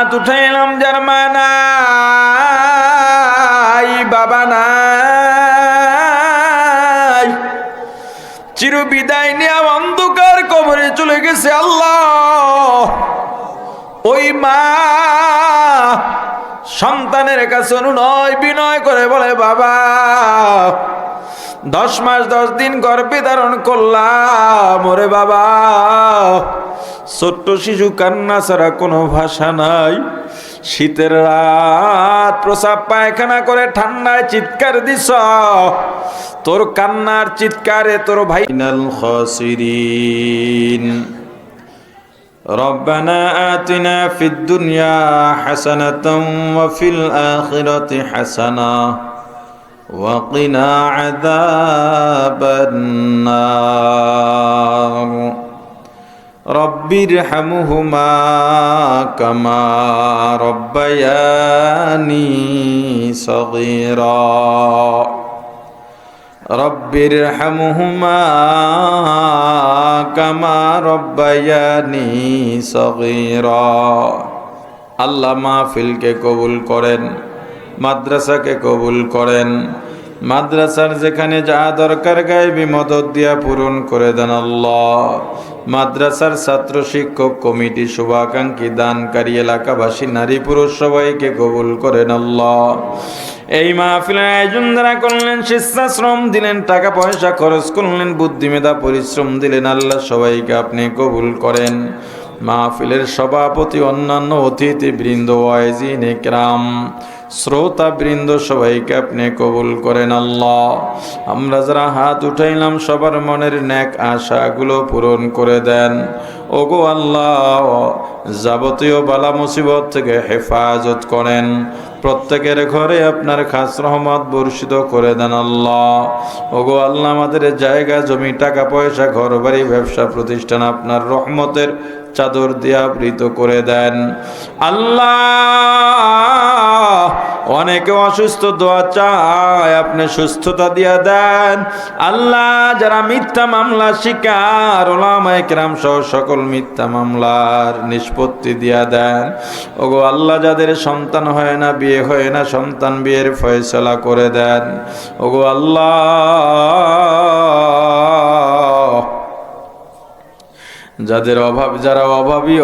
হাত উঠাইলাম যার মা বাবা নাই। চির বিদায় নিয়ে অন্ধকার কবরে চলে গেছে আল্লাহ। ওই মা সন্তানের কাছে অনুনয় বিনয় করে বলে, বাবা, দশ মাস দশ দিন গর্ভে ধারণ করলাম, ওরে বাবা। ছোট্ট শিশু কান্না ছাড়া কোনো ভাষা নাই শীতের রাত প্রসাব পায়খানা করে ঠান্ডায় চিৎকার দিস তোর কান্নার চিৎকারে তোর ভাই নাল খসিরিন ربنا آتنا في الدنيا حسنة وفي الآخرة حسنة وقنا عذاب النار রব্বির হামুহুমা কামা রব্বায়ানি সগীরা। রব্বির হামুহুমা কামা রব্বায়ানি সগির। আল্লাহ মাহফিলকে কবুল করেন, মাদ্রাসাকে কবুল করেন মাদ্রাসার যেখানে যা দরকার গাইবি, মদত দিয়া পূরণ করে দেন আল্লাহ। মাদ্রাসার ছাত্র, শিক্ষক, কমিটি, শুভাকাঙ্ক্ষী, দানকারী, এলাকাবাসী, নারী, পুরুষ সবাইকে কবুল করেন আল্লাহ। এই মাহফিলের আয়োজন যারা করলেন স্বেচ্ছাশ্রম দিলেন টাকা পয়সা খরচ করলেন, বুদ্ধিমেধা পরিশ্রম দিলেন, আল্লাহ সবাইকে আপনি কবুল করেন। মাহফিলের সভাপতি, অন্যান্য অতিথি বৃন্দ ওয়াইজিন, একরাম শ্রোতা বৃন্দ সবাইকে আপনি কবুল করেন আল্লাহ। আমরা যারা হাত উঠাইলাম, সবার মনের ন্যাক আশাগুলো পূরণ করে দেন। ওগো আল্লাহ, যাবতীয় বালা মুসিবত থেকে হেফাজত করেন। প্রত্যেকের ঘরে আপনার খাস রহমত বর্ষিত করে দেন আল্লাহ। ওগো আল্লাহ, আমাদের জায়গা, জমি, টাকা, পয়সা ঘর বাড়ি ব্যবসা প্রতিষ্ঠান আপনার রহমতের চাদর দিয়া আবৃত করে দেন। আল্লাহ অনেকে অসুস্থ দোয়া চায়, আপনি সুস্থতা দিয়া দেন। আল্লাহ যারা মিথ্যা মামলা শিকার, ওলামায় কেরাম সহ সকল মিথ্যা মামলার নিষ্পত্তি দিয়া দেন। ওগো আল্লাহ যাদের সন্তান হয় না, বিয়ে হয় না, সন্তান বিয়ের ফয়সলা করে দেন। ওগো আল্লাহ যাদের অভাব, যারা অভাবী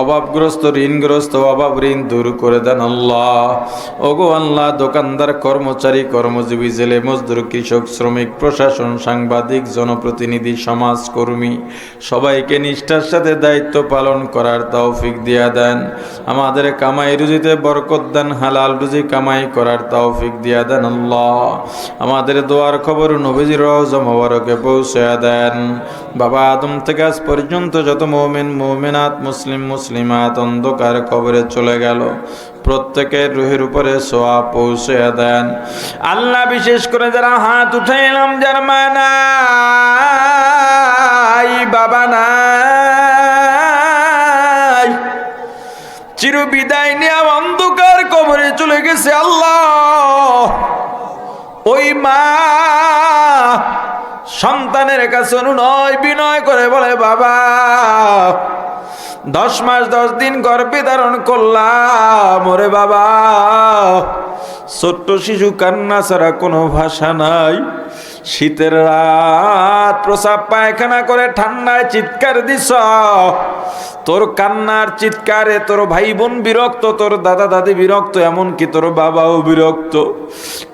অভাবগ্রস্ত, ঋণগ্রস্ত, অভাব ঋণ দূর করে দেন আল্লাহ। ওগো আল্লাহ, দোকানদার, কর্মচারী, কর্মজীবী, জেলে মজদুর, কৃষক, শ্রমিক, প্রশাসন, সাংবাদিক, জনপ্রতিনিধি, সমাজকর্মী, সবাইকে নিষ্ঠার সাথে দায়িত্ব পালন করার তৌফিক দিয়া দেন। আমাদের কামাই রুজিতে বরকত দেন, হালাল রুজি কামাই করার তৌফিক দিয়া দেন আল্লাহ। আমাদের দোয়ার খবর নবীজির রওজা মোবারকে পৌঁছে দেন। বাবা আদম থেকে আজ পর্যন্ত যত মৌমিন, মৌমিনাত, মুসলিম, মুসলিমাত অন্ধকার কবরে চলে গেল। প্রত্যেকের রুহের উপরে সোয়া পৌঁছে দেন। আল্লাহ বিশেষ করে যারা হাত উঠে এলাম যার মা নাই বাবা নাই চির বিদায় নিয়ে অন্ধকার কবরে চলে গেছে আল্লাহ। ওই মা সন্তানের কাছে অনুনয় বিনয় করে বলে, বাবা, দশ মাস দশ দিন গর্ভে ধারণ করলাম, ওরে বাবা। ছোট্ট শিশু কান্না ছাড়া কোনো ভাষা নাই। শীতের রাত, প্রসাব পায়খানা করে ঠান্ডায় চিৎকার দিস। তোর কান্নার চিৎকারে তোর ভাই বোন বিরক্ত, তোর দাদা দাদি বিরক্ত, এমনকি তোর বাবাও বিরক্ত।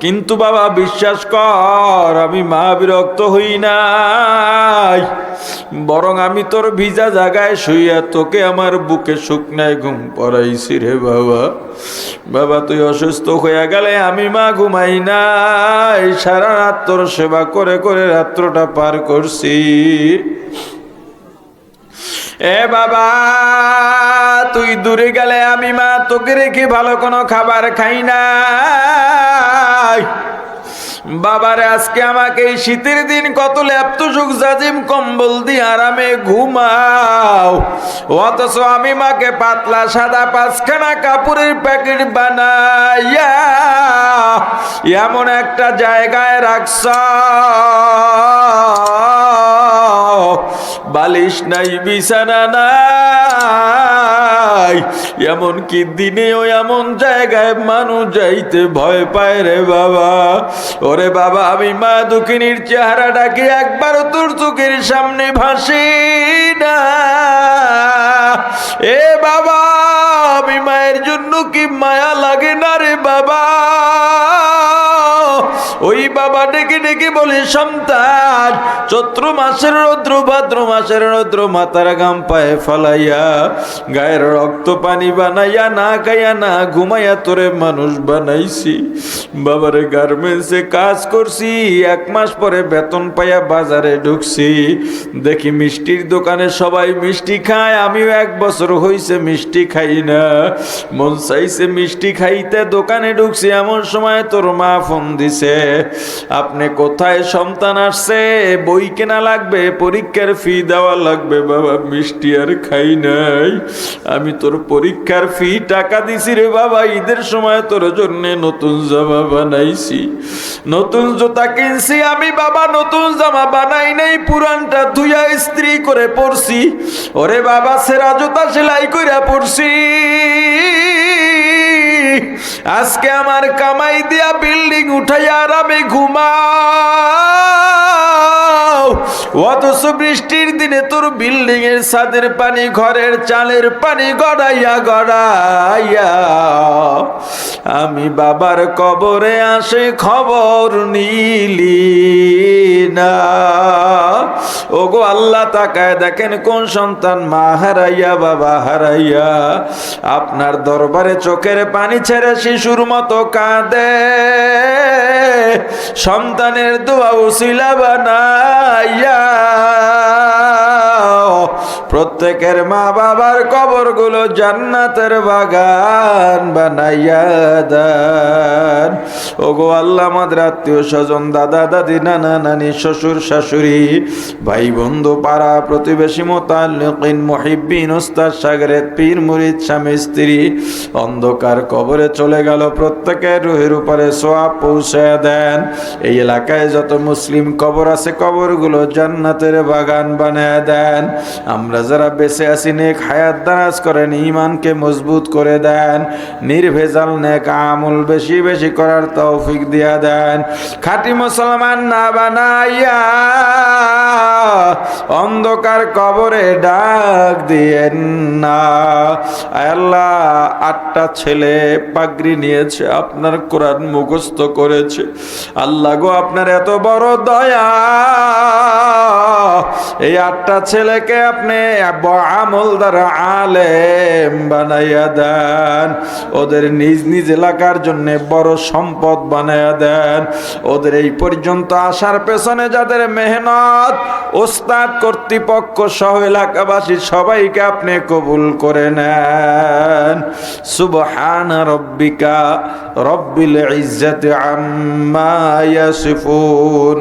কিন্তু বাবা, বিশ্বাস কর, আমি মা বিরক্ত হই নাই। বরং আমি তোর ভিজা জায়গায় শুইয়া তোকে আমার বুকে শুকনায় ঘুম পড়াইছি রে বাবা। বাবা, তুই অসুস্থ হয়ে গেলে আমি মা ঘুমাই নাই। সারা রাত তোর সেবা করে করে রাত্রটা পার করছি। এ বাবা, তুই দূরে গেলে আমি মা তোকে রেখে ভালো কোনো খাবার খাই নাই। বাবারে, আজকে আমাকে এই শীতের দিন কত ল্যাপ্ত সুখ জাজিম কম্বল দিয়ে আরামে ঘুমাও। অথচ আমি মাকে পাতলা সাদা পাঁচখানা কাপড়ের প্যাকেট বানাইয়া এমন একটা জায়গায় রাখছ। বালিশ নাই, বিছানা নাই। এমন কি দিনেও এমন জায়গায় মানুষ যাইতে ভয় পায় রে বাবা? ওরে বাবা, আমি মা দুঃখিনীর চেহারাটাকে একবার তোর চোখের সামনে ভাসি না। এ বাবা, আমি মায়ের জন্য কি মায়া লাগে না রে বাবা? ওই বাবা ডেকে ডেকে বলে, সন্তান চৈত্র মাসের রৌদ্র, ভাদ্র মাসের রৌদ্র মাথার গাম পায়ে ফালাইয়া, গায়ের রক্ত পানি বানাইয়া, না খাইয়া না ঘুমাইয়া তোরে মানুষ বানাইছি। বাবারে গার্মেন্টসে কাজ করছি, এক মাস পরে বেতন পাইয়া বাজারে ঢুকছি। দেখি মিষ্টির দোকানে সবাই মিষ্টি খায়, আমিও এক বছর হইছে মিষ্টি খাই না। মন চাইছে মিষ্টি খাইতে, দোকানে ঢুকছি, এমন সময় তোর মা ফোন দিছে। আপনি কোথায় সন্তান আসছে? বই কেনা লাগবে, পরীক্ষার ফি দেওয়া লাগবে, বাবা, মিষ্টি আর খাই নাই। আমি তোর পরীক্ষার ফি টাকা দিছি রে বাবা, ঈদের সময় তোর জন্য নতুন জামা বানাইছি। নতুন জুতা কিনছি, আমি বাবা, নতুন জামা বানাই নাই, পুরানটা ধুইয়া স্ত্রী করে পড়ছি ওরে বাবা, সেরা জুতা সেলাই করে পড়ছি আজকে আমার কামাই দিয়া বিল্ডিং উঠাইয়া আর আমি ঘুমাও অথচ বৃষ্টির দিনে তোর বিল্ডিং এর ছাদের পানি, ঘরের চালের পানি গড়াইয়া গড়াইয়া। আমি বাবার কবরে আসে খবর নিলি না। ওগো আল্লাহ তাকায় দেখেন কোন সন্তান মা হারাইয়া, বাবা হারাইয়া। আপনার দরবারে চোখের পানি ছেড়ে শিশুর মতো কাঁদে। সন্তানের দোয়া উসিলা বানাইয়া প্রত্যেকের মা বাবার কবরগুলো জান্নাতের বাগান বানাইয়া দেন। ওগো আল্লাহ, আমাদের আত্মীয় স্বজন, দাদা, দাদি, নানা, নানি, শ্বশুর, শাশুড়ি, ভাই, বন্ধু, পাড়া, প্রতিবেশী, মোতাল্লিকিন মহিবিন উস্তাদ, সাগরের পীর, মুরিদ, স্বামী, স্ত্রী, অন্ধকার কবরে চলে গেল। প্রত্যেকের রুহের উপরে সোয়াব পৌঁছে দেন। এই এলাকায় যত মুসলিম কবর আছে, কবরগুলো জান্নাতের বাগান বানায় দেন। আমরা যারা বেঁচে আছি, নেক হায়াত দারাজ করেন ইমানকে মজবুত করে দেন। নির্ভেজাল নেক আমল বেশি বেশি করার তৌফিক দিয়া দেন। খাঁটি মুসলমান না বানাইয়া অন্ধকার কবরে ডাক দিয়েন না। আল্লাহ, আটটা ছেলে পাগড়ি নিয়েছে, আপনার কোরআন মুখস্থ করেছে। আল্লাহ গো, আপনার এত বড় দয়া। এই আটটা ছেলেকে আপনি আমলদার আলেম বানাইয়া দেন। ওদের নিজ নিজ এলাকার জন্য বড় সম্পদ বানাইয়া দেন। ওদের এই পর্যন্ত আসার পেছনে যাদের মেহনত, ওস্তাদ কর্তৃপক্ষ সহ এলাকাবাসী সবাইকে আপনি কবুল করে নেন। সুবহান রব্বিকা, রব্বিল ইজ্জাতি আম্মা ইয়াসিফুন।